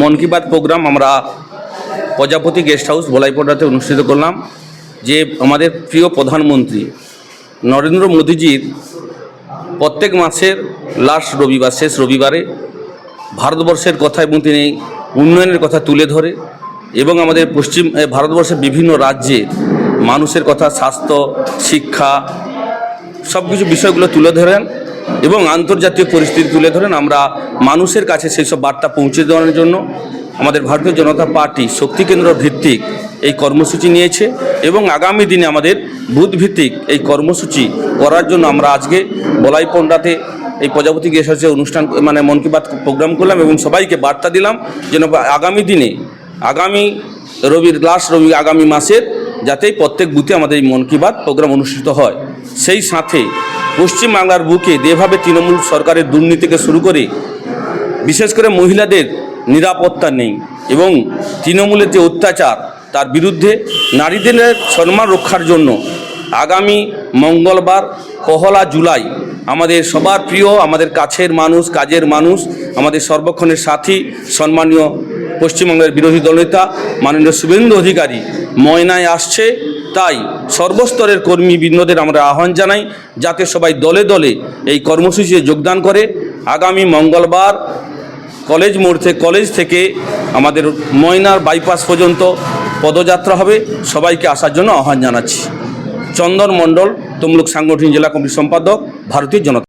মন কি বাত প্রোগ্রাম আমরা প্রজাপতি গেস্ট হাউস বলাইপড়াতে অনুষ্ঠিত করলাম, যে আমাদের প্রিয় প্রধানমন্ত্রী নরেন্দ্র মোদীজির প্রত্যেক মাসের লাস্ট রবিবার, শেষ রবিবারে ভারতবর্ষের কথা এবং তিনি উন্নয়নের কথা তুলে ধরে এবং আমাদের পশ্চিম ভারতবর্ষের বিভিন্ন রাজ্যে মানুষের কথা, স্বাস্থ্য, শিক্ষা সব কিছু বিষয়গুলো তুলে ধরেন। এবং আন্তর্জাতিক পরিস্থিতি তুলে ধরেন আমরা মানুষের কাছে সেই সব বার্তা পৌঁছে দেওয়ার জন্য আমাদের ভারতীয় জনতা পার্টি শক্তি কেন্দ্র ভিত্তিক এই কর্মসূচি নিয়েছে এবং আগামী দিনে আমাদের বুথ ভিত্তিক এই কর্মসূচি করার জন্য আমরা আজকে বলাইপন্ডাতে এই প্রজাপতি হাউসে অনুষ্ঠান মানে মন কি বাত প্রোগ্রাম করলাম এবং সবাইকে বার্তা দিলাম যেন আগামী দিনে, আগামী রবির লাস্ট রবি, আগামী মাসের যাতে প্রত্যেক বুথে আমাদের এই মন কি বাত প্রোগ্রাম অনুষ্ঠিত হয়। সেই সাথে পশ্চিমবাংলার বুকে যেভাবে তৃণমূল সরকারের দুর্নীতিকে শুরু করে, বিশেষ করে মহিলাদের নিরাপত্তা নেই এবং তৃণমূলের যে অত্যাচার, তার বিরুদ্ধে নারীদের সম্মান রক্ষার জন্য আগামী মঙ্গলবার, পহলা জুলাই আমাদের সবার প্রিয়, আমাদের কাছের মানুষ, কাজের মানুষ, আমাদের সর্বক্ষণের সাথী, সম্মানীয় পশ্চিমবঙ্গের বিরোধী দলনেতা, মাননীয় শুভেন্দু অধিকারী ময়নায় আসছে। তাই সর্বস্তরের কর্মীবৃন্দদের আমরা আহ্বান জানাই, যাতে সবাই দলে দলে এই কর্মসূচিতে যোগদান করে। আগামী মঙ্গলবার কলেজ মোড় কলেজ থেকে আমাদের ময়নার বাইপাস পর্যন্ত পদযাত্রা হবে। সবাইকে আসার জন্য আহ্বান জানাচ্ছি। চন্দন মণ্ডল, তমলুক সাংগঠনিক জেলা কমিটির সম্পাদক, ভারতীয় জনতা